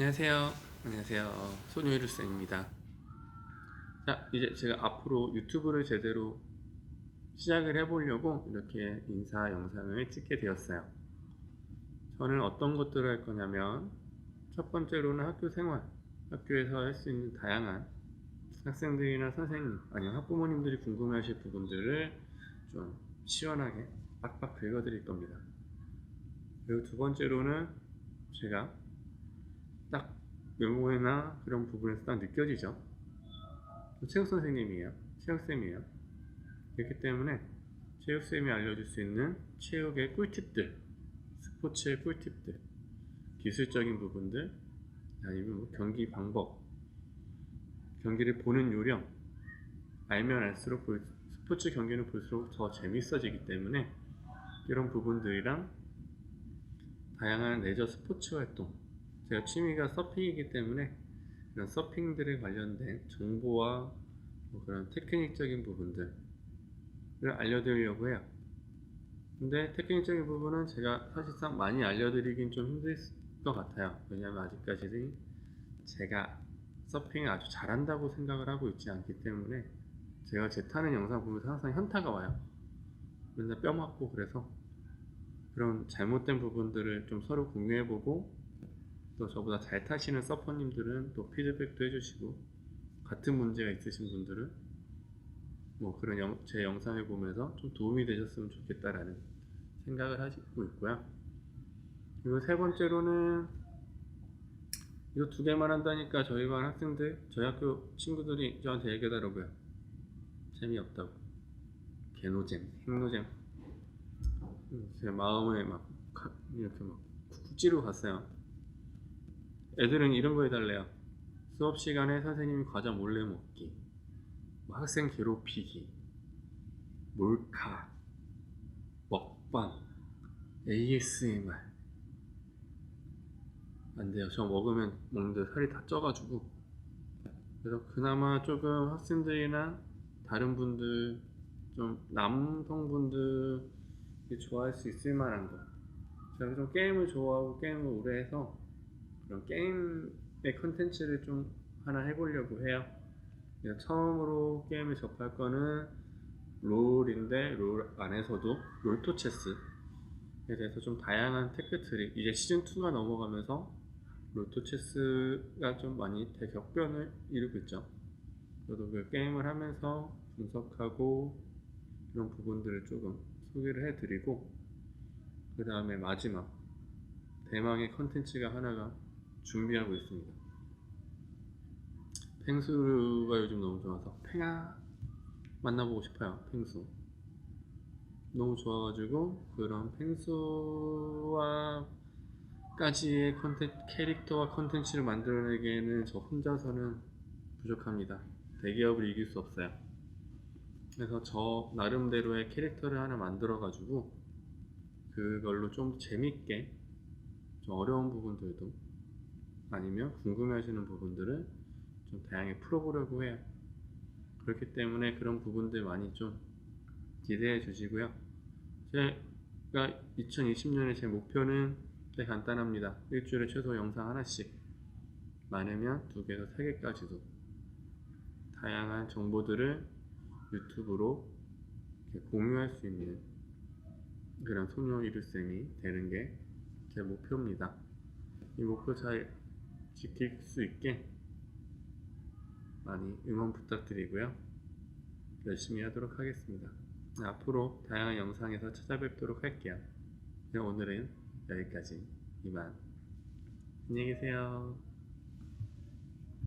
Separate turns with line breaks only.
안녕하세요. 안녕하세요. 소녀이루 쌤입니다. 자, 이제 제가 앞으로 유튜브를 제대로 시작을 해보려고 이렇게 인사 영상을 찍게 되었어요. 저는 어떤 것들을 할 거냐면, 첫 번째로는 학교 생활, 학교에서 할 수 있는 다양한 학생들이나 선생님, 아니면 학부모님들이 궁금해 하실 부분들을 좀 시원하게 빡빡 긁어드릴 겁니다. 그리고 두 번째로는 제가 딱 외모나 그런 부분에서 딱 느껴지죠. 체육 선생님이에요. 체육쌤이에요. 그렇기 때문에 체육쌤이 알려줄 수 있는 체육의 꿀팁들, 스포츠의 꿀팁들, 기술적인 부분들, 아니면 뭐 경기 방법, 경기를 보는 요령, 알면 알수록 볼- 스포츠 경기는 볼수록 더 재밌어지기 때문에 이런 부분들이랑 다양한 레저 스포츠 활동, 제가 취미가 서핑이기 때문에 그런 서핑들에 관련된 정보와 뭐 그런 테크닉적인 부분들을 알려드리려고 해요. 근데 테크닉적인 부분은 제가 사실상 많이 알려드리긴 좀 힘들 것 같아요. 왜냐하면 아직까지는 제가 서핑을 아주 잘한다고 생각을 하고 있지 않기 때문에 제가 제 타는 영상 보면서 항상 현타가 와요. 맨날 뼈 맞고 그래서 그런 잘못된 부분들을 좀 서로 공유해보고 또 저보다 잘 타시는 서퍼님들은 또 피드백도 해주시고 같은 문제가 있으신 분들은 뭐 그런 영- 제 영상을 보면서 좀 도움이 되셨으면 좋겠다라는 생각을 하시고 있고요. 그리고 세 번째로는 이거 두 개만 한다니까 저희 반 학생들, 저희 학교 친구들이 저한테 얘기하더라고요. 재미없다고. 개노잼, 핵노잼. 음, 제 마음에 막 가- 이렇게 막 쿡쿡 찌르고 갔어요. 애들은 이런 거 해달래요. 수업 시간에 선생님이 과자 몰래 먹기, 뭐 학생 괴롭히기, 몰카, 먹방, ASMR. 안 돼요. 저 먹으면 먹는데 살이 다 쪄가지고. 그래서 그나마 조금 학생들이나 다른 분들, 좀 남성분들이 좋아할 수 있을 만한 거. 제가 좀 게임을 좋아하고 게임을 오래 해서 그런 게임의 컨텐츠를 좀 하나 해보려고 해요. 처음으로 게임을 접할 거는 롤인데 롤 안에서도 롤토 체스에 대해서 좀 다양한 테크트리 이제 시즌 2가 넘어가면서 롤토 체스가 좀 많이 대격변을 이루고 있죠. 저도 그 게임을 하면서 분석하고 이런 부분들을 조금 소개를 해드리고 그 다음에 마지막 대망의 컨텐츠가 하나가 준비하고 있습니다. 펭수가 요즘 너무 좋아서 팽아 만나보고 싶어요. 펭수 너무 좋아가지고 그런 펭수와 까지의 컨텐 캐릭터와 컨텐츠를 만들어내기에는 저 혼자서는 부족합니다. 대기업을 이길 수 없어요. 그래서 저 나름대로의 캐릭터를 하나 만들어가지고 그걸로 좀 재밌게 좀 어려운 부분들도 아니면 궁금해하시는 부분들을 좀 다양하게 풀어보려고 해요. 그렇기 때문에 그런 부분들 많이 좀 기대해 주시고요. 제가 2020년에 제 목표는 되게 간단합니다. 일주일에 최소 영상 하나씩 많으면 두 개에서 세 개까지도 다양한 정보들을 유튜브로 공유할 수 있는 그런 소녀 이루쌤이 되는 게 제 목표입니다. 이 목표 잘 지킬 수 있게 많이 응원 부탁드리고요. 열심히 하도록 하겠습니다. 네, 앞으로 다양한 영상에서 찾아뵙도록 할게요. 네, 오늘은 여기까지 이만. 안녕히 계세요.